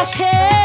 আসে।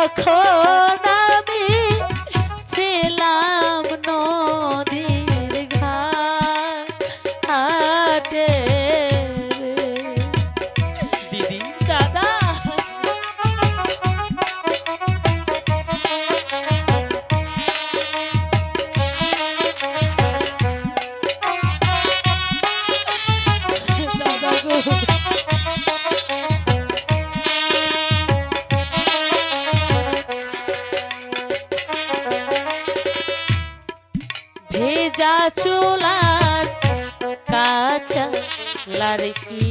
তখন ভেজা চুলার কাঁচা লড়কি।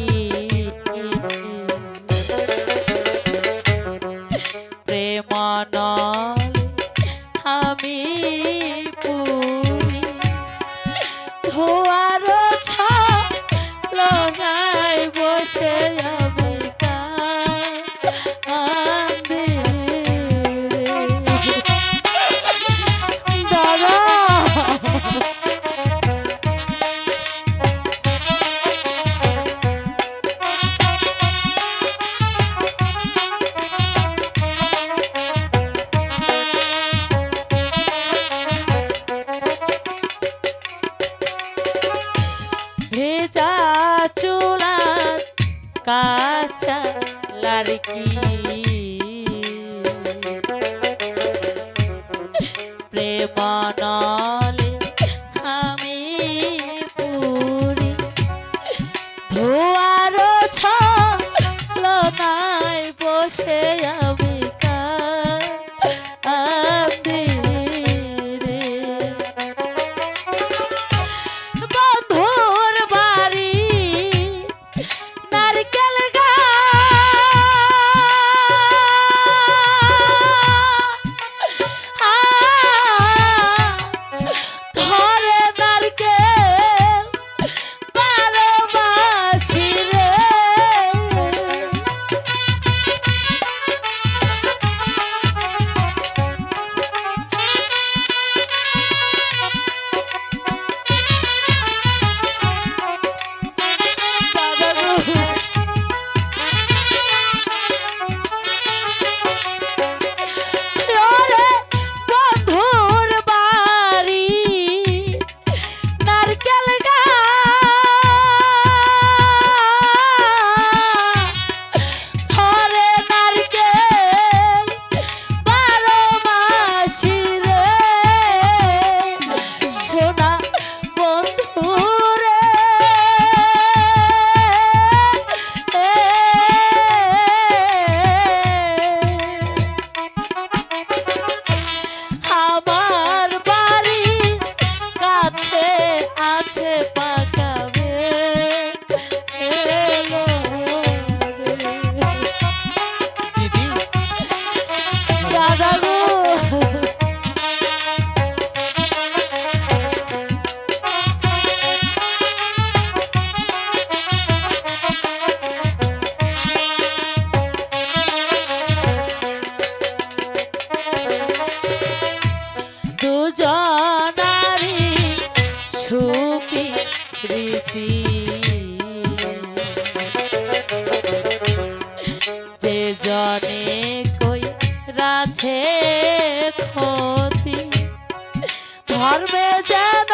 করবে যেন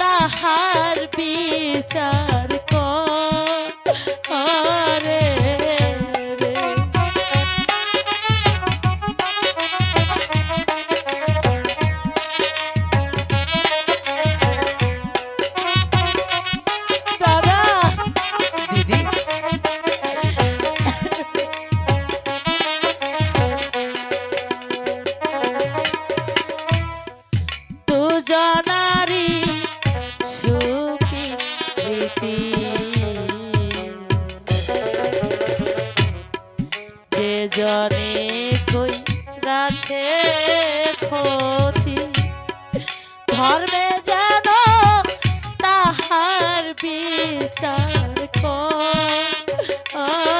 তাহার বিচার। জনারি সুখী প্রীতি। যে জনে কই রাছে ক্ষতি ধর্মে যেন তাহার বিচার কর।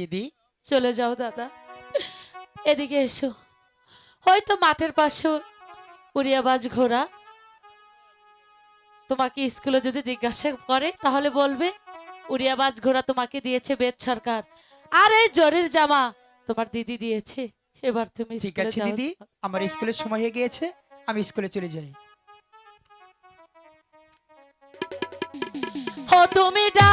দিদি। চলে যাও দাদা। এদিকে এসো। হয়তো মাঠের পাশে উড়িয়াবাজ ঘোড়া। তোমাকে স্কুলে যদি জিজ্ঞাসা করে তাহলে বলবে উড়িয়াবাজ ঘোড়া তোমাকে দিয়েছে বেদ সরকার। আর এই জরির জামা তোমার দিদি দিয়েছে। এবার তুমি ঠিক আছে দিদি আমার স্কুলের সময় হয়ে গিয়েছে আমি স্কুলে চলে যাই। ও তুমি ডা